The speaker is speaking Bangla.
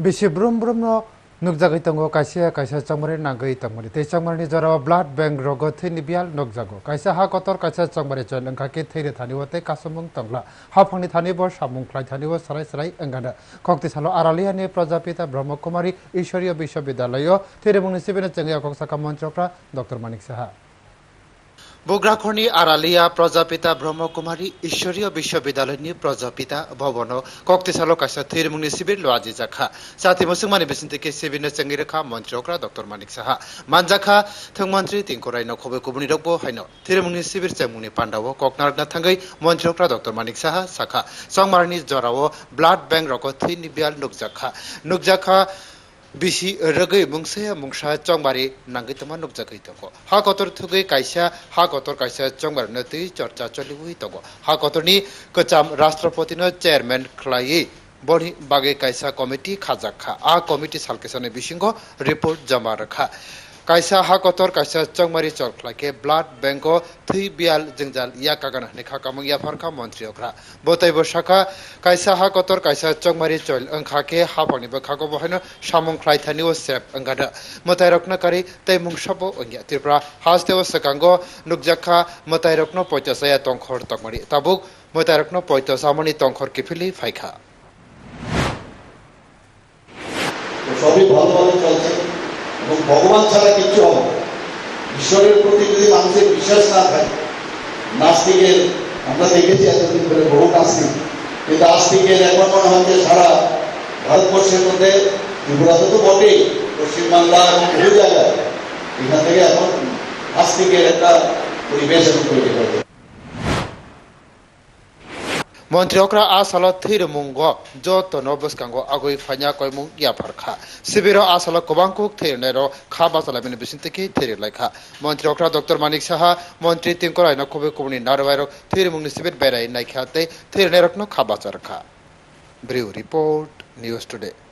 bisi brum brum no nukjagoi tongo kaisa kaisa chongmari nangoi tongmani tei chongmani jorao blood bank rogo thei nibial nukjago kaisa ha kotor kaisa chongmari chon angkha ke thei re thani wote kasumung tongla ha phangni thani bo samung khlai thani bo sarai sarai angana kokti salo aralia ne prajapita brahmakumari ishwariya Vishwavidyalaya তেরে মুনিসিপের চেঙ্গিয়া কক্সাকা মন্ত্রকরা ডক্টর মানিক সাহা বোগ্রাখনি, আড়ালিয়া, প্রজাপিতা, ব্রহ্মকুমারী, ঈশ্বরীয় বিশ্ববিদ্যালয় নিয়ে প্রজাপিতা ভবন। কক্তেসালো কাশা থিরমুনি শিবির লো আজি জাখা। সাথে মুসুমানি থেকে শিবির চেঙ্গি রেখা মন্ত্রী অগ্রা ডক্টর মানিক সাহা। মানজাখা থংমন্ত্রী তিনকো রাইন খবে কুবনি রকব হাইন। থিরমুনি শিবির চেমুনি পান্ডাব ককনার না থাঙ্গই মন্ত্রী অগ্রা ডক্টর মানিক সাহা সাখা সংমারণী জরাও, ব্লাড ব্যাংক রক থি নিবিয়াল নুকজাখা। নুকজাখা bisi ragui mungsa mungsa chongbari nangui tama nukjagui tongo ha kotor thugui kaisa ha kotor kaisa chongbar no tui chorcha choliui tongo ha kotor ni kacham rashtrapati na chairman khlai boni bage kaisa committee khajakha a committee salkesane bisingo report jama rakha kaisa ha kotor kaisa chongmari chorkhlake blood banko thui bial jengjal ya kagana ne kha kamung ya pharkha mantri okra botai bo shaka kaisa ha kotor kaisa chongmari chol angkha ke ha phangni ba khago bohano samung khlai thani o sep angada motai rokna kari tei mung sabo ongya tripura haste o sakango nukjakha motai rokno poitasaya tongkhor tokmari tabuk motai rokno poitasamani tongkhor kifili তো সবই ভালোভাবে চলছে এবং ভগবান ছাড়া কিচ্ছু হবে ঈশ্বরের প্রতি যদি মানুষের বিশ্বাস না থাকে, নাস্তিকের, আমরা দেখেছি এতদিন ধরে বহু নাস্তিক, কিন্তু আস্তিকের এখন মনে হচ্ছে সারা ভারতবর্ষের মধ্যে, ত্রিপুরাতে তো বটেই পশ্চিমবাংলা এবং বহু জায়গায়। এখান থেকে এখন আস্তিকের একটা পরিবেশ তৈরি হয়েছে। মন্ত্রী অকরা আসালো থির মুঙ্গ যতন বসকাঙ্গ আগুই ফাইনা কয়মু ইয়া ফারখা শিবির আসালো কবাংকুক থিরনের খা বাসালামিন বিসিন্তিকি থির লাইখা মন্ত্রীকরা ডক্টর মানিক সাহা মন্ত্রী তিনকরাই নখবে কুবনি নারবাইরক থির মুংনি শিবির বেড়াই নাইখাতে থিরনেরকনো খা বাচারখা ব্রিউ রিপোর্ট নিউজ টুডে